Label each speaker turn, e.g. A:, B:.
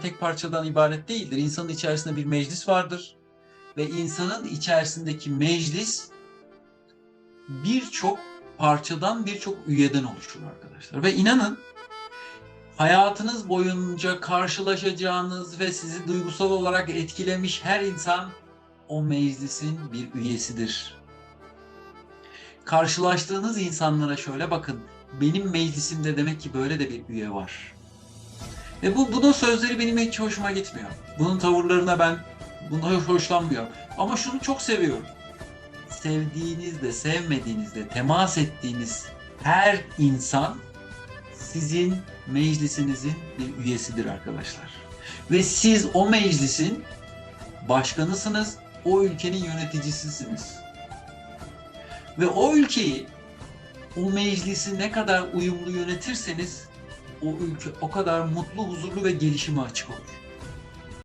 A: tek parçadan ibaret değildir. İnsanın içerisinde bir meclis vardır ve insanın içerisindeki meclis birçok parçadan, birçok üyeden oluşur arkadaşlar. Ve inanın hayatınız boyunca karşılaşacağınız ve sizi duygusal olarak etkilemiş her insan o meclisin bir üyesidir. Karşılaştığınız insanlara şöyle bakın. Benim meclisimde demek ki böyle de bir üye var. Ve bu bunun sözleri benim hiç hoşuma gitmiyor. Bunun tavırlarına ben bundan hoş- hoşlanmıyorum. Ama şunu çok seviyorum. Sevdiğinizde, sevmediğinizde, temas ettiğiniz her insan sizin meclisinizin bir üyesidir arkadaşlar. Ve siz o meclisin başkanısınız, o ülkenin yöneticisisiniz. Ve o ülkeyi, o meclisi ne kadar uyumlu yönetirseniz o ülke o kadar mutlu, huzurlu ve gelişime açık olur.